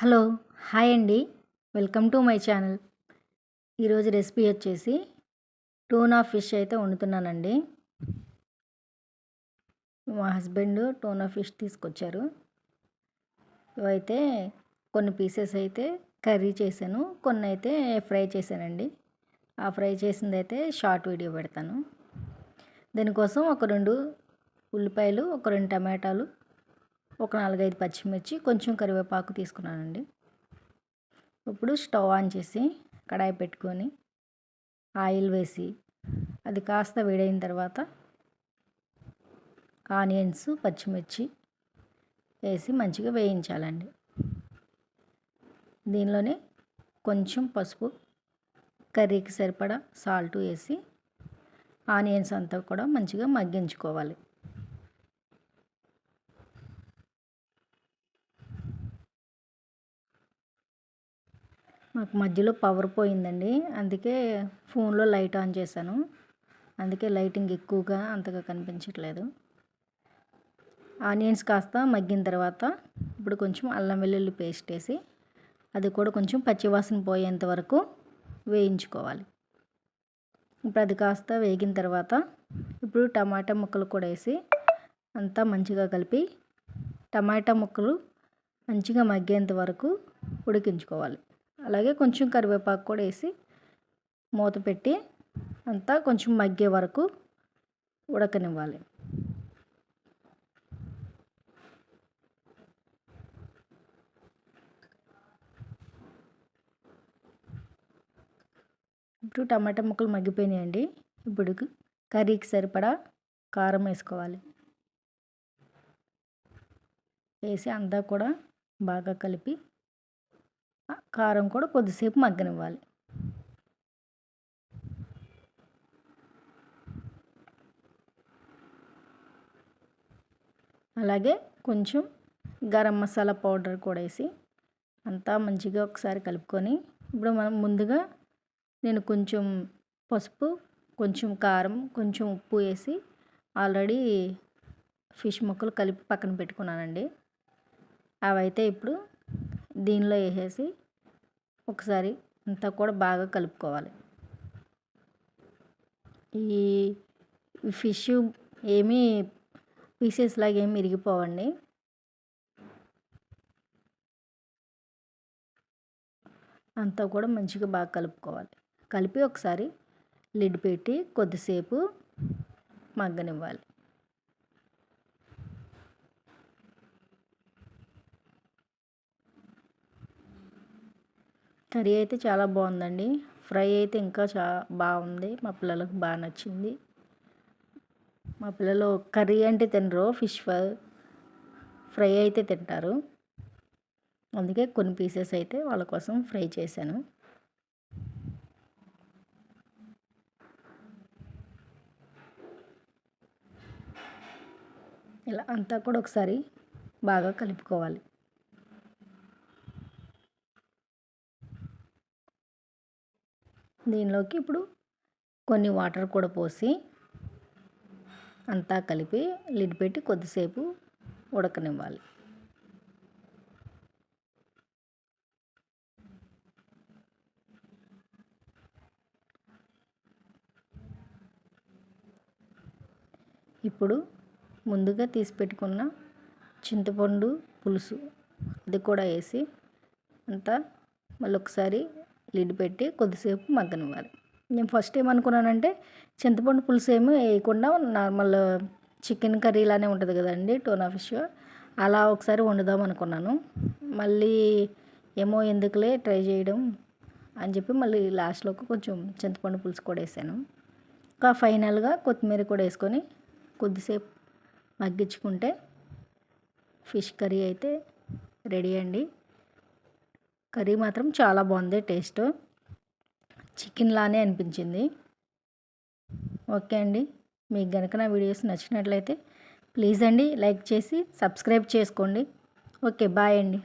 Hello hi అండి. Welcome to my channel. ఈరోజు recipe వచ్చేసి టూనా ఫిష్ అయితే వండుతున్నానండి. మా హస్బెండ్ టూనా ఫిష్ తీసుకొచ్చారు. ఇవైతే కొన్ని పీసెస్ అయితే కర్రీ చేశాను కొన్ని అయితే ఫ్రై చేశానండి. ఆ ఫ్రై చేసింది అయితే షార్ట్ వీడియో పెడతాను. దీనికోసం ఒక రెండు ఉల్లిపాయలు ఒక రెండు టమాటాలు ఒక నాలుగైదు పచ్చిమిర్చి కొంచెం కరివేపాకు తీసుకున్నానండి. ఇప్పుడు స్టవ్ ఆన్ చేసి కడాయి పెట్టుకొని ఆయిల్ వేసి అది కాస్త వేడైన తర్వాత ఆనియన్స్ పచ్చిమిర్చి వేసి మంచిగా వేయించాలండి. దీనిలోనే కొంచెం పసుపు కర్రీకి సరిపడా సాల్ట్ వేసి ఆనియన్స్ అంతా కూడా మంచిగా మగ్గించుకోవాలి. మాకు మధ్యలో పవర్ పోయిందండి. అందుకే ఫోన్లో లైట్ ఆన్ చేశాను. అందుకే లైటింగ్ ఎక్కువగా అంతగా కనిపించట్లేదు. ఆనియన్స్ కాస్త మగ్గిన తర్వాత ఇప్పుడు కొంచెం అల్లం వెల్లుల్లి పేస్ట్ వేసి అది కూడా కొంచెం పచ్చివాసన పోయేంత వరకు వేయించుకోవాలి. ఇప్పుడు అది కాస్త వేగిన తర్వాత ఇప్పుడు టమాటా ముక్కలు కూడా వేసి అంతా మంచిగా కలిపి టమాటా ముక్కలు మంచిగా మగ్గేంత వరకు ఉడికించుకోవాలి. అలాగే కొంచెం కరివేపాకు కూడా వేసి మూత పెట్టి అంతా కొంచెం మగ్గే వరకు ఉడకనివ్వాలి. ఇప్పుడు టమాటా ముక్కలు మగ్గిపోయినాయండి. ఇప్పుడు కర్రీకి సరిపడా కారం వేసుకోవాలి. వేసి అంతా కూడా బాగా కలిపి కారం కూడా కొద్దిసేపు మగ్గనివ్వాలి. అలాగే కొంచెం గరం మసాలా పౌడర్ కూడా వేసి అంతా మంచిగా ఒకసారి కలుపుకొని ఇప్పుడు మనం ముందుగా నేను కొంచెం పసుపు కొంచెం కారం కొంచెం ఉప్పు వేసి ఆల్రెడీ ఫిష్ ముక్కలు కలిపి పక్కన పెట్టుకున్నానండి. అవైతే ఇప్పుడు దీనిలో వేసేసి ఒకసారి అంతా కూడా బాగా కలుపుకోవాలి. ఈ ఫిష్ ఏమీ పీసెస్ లాగా ఏమి ఇరిగిపోవండి. అంతా కూడా మంచిగా బాగా కలుపుకోవాలి. కలిపి ఒకసారి లిడ్ పెట్టి కొద్దిసేపు మగ్గనివ్వాలి. కర్రీ అయితే చాలా బాగుందండి. ఫ్రై అయితే ఇంకా చా బాగుంది. మా పిల్లలకు బాగా నచ్చింది. మా పిల్లలు కర్రీ అంటే తినరు ఫిష్ ఫ్రై అయితే తింటారు. అందుకే కొన్ని పీసెస్ అయితే వాళ్ళ కోసం ఫ్రై చేశాను. ఇలా అంతా కూడా ఒకసారి బాగా కలుపుకోవాలి. దీనిలోకి ఇప్పుడు కొన్ని వాటర్ కూడా పోసి అంతా కలిపి లిడ్ పెట్టి కొద్దిసేపు ఉడకనివ్వాలి. ఇప్పుడు ముందుగా తీసి పెట్టుకున్న చింతపండు పులుసు అది కూడా వేసి అంతా మళ్ళీ ఒకసారి లిడ్ పెట్టి కొద్దిసేపు మగ్గనివ్వాలి. నేను ఫస్ట్ ఏమనుకున్నానంటే చింతపండు పులుసు ఏమి వేయకుండా నార్మల్ చికెన్ కర్రీ లానే ఉంటుంది కదండి టోనా ఫిష్. అలా ఒకసారి వండుదాం అనుకున్నాను. మళ్ళీ ఏమో ఎందుకులే ట్రై చేయడం అని చెప్పి మళ్ళీ లాస్ట్లోకి కొంచెం చింతపండు పులుసు కూడా వేసాను. ఇంకా ఫైనల్గా కొత్తిమీర కూడా వేసుకొని కొద్దిసేపు మగ్గించుకుంటే ఫిష్ కర్రీ అయితే రెడీ అండి. కర్రీ మాత్రం చాలా బాగుంది టేస్ట్. చికెన్ లానే అనిపించింది. ఓకే అండి. మీకు కనుక నా వీడియోస్ నచ్చినట్లయితే ప్లీజ్ అండి లైక్ చేసి సబ్స్క్రైబ్ చేసుకోండి. ఓకే బాయ్ అండి.